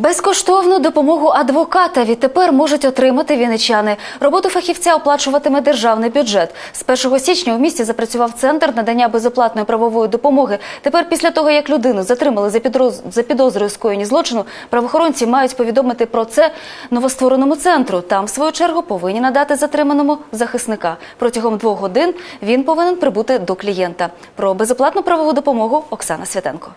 Безкоштовну допомогу адвоката відтепер можуть отримати вінничани. Роботу фахівця оплачуватиме державний бюджет. З 1 січня у місті запрацював центр надання безоплатної правової допомоги. Тепер, після того як людину затримали за підроз- за підозрою скоєння злочину, правоохоронці мають повідомити про це новоствореному центру. Там, в свою чергу, повинні надати затриманому захисника. Протягом двох годин він повинен прибути до клієнта. Про безоплатну правову допомогу Оксана Святенко.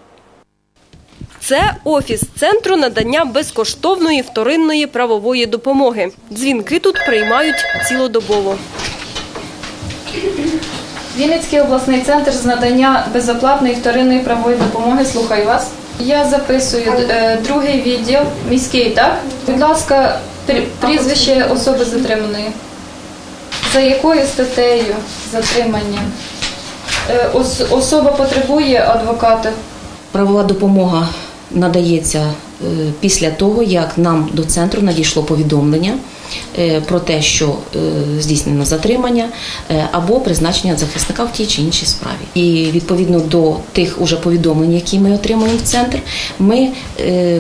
Це офіс центру надання безкоштовної вторинної правової допомоги. Дзвінки тут приймають цілодобово. Вінницький обласний центр з надання безоплатної вторинної правової допомоги. Слухаю вас. Я записую е, другий відділ, міський, так? Будь ласка, прізвище особи затриманої. За якою статтею затримання? Е, особа потребує адвоката. Правова допомога надається е, після того, як нам до центру надійшло повідомлення е, про те, що е, здійснено затримання або призначення захисника в тій чи іншій справі. І відповідно до тих уже повідомлень, які ми отримуємо в центр, ми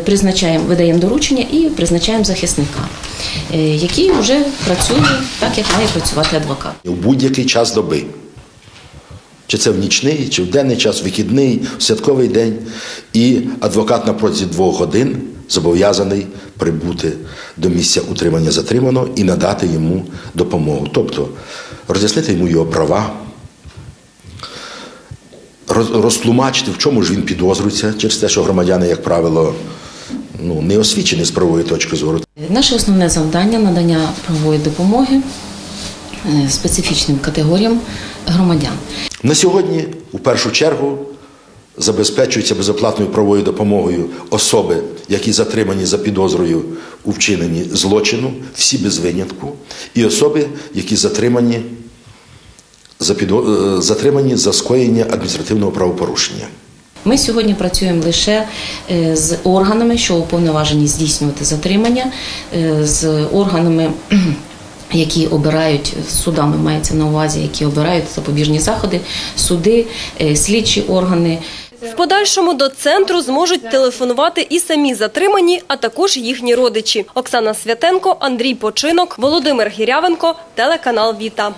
призначаємо, видаємо доручення і призначаємо захисника, який вже працює так, як має працювати адвокат. у будь-який час доби. Чи це в нічний, чи в денний час, вихідний, святковий день. І адвокат на протязі двох годин зобов'язаний прибути до місця утримання затриманого і надати йому допомогу. Тобто роз'яснити йому його права, розтлумачити, в чому ж він підозрюється через те, що громадяни, як правило, ну, не освічені з правової точки зору. Наше основне завдання надання правової допомоги специфічним категоріям громадян. На сьогодні, у першу чергу, забезпечується безоплатною правовою допомогою особи, які затримані за підозрою у вчиненні злочину, всі без винятку, і особи, які затримані за, підо- е, затримані за скоєння адміністративного правопорушення. Ми сьогодні працюємо лише е, з органами, що уповноважені здійснювати затримання, е, з органами. Які обирають судами, мається на увазі, які обирають запобіжні заходи, суди, е, слідчі органи. В подальшому до центру зможуть телефонувати і самі затримані, а також їхні родичі. Оксана Святенко, Андрій Починок, Володимир Гірявенко, телеканал Віта.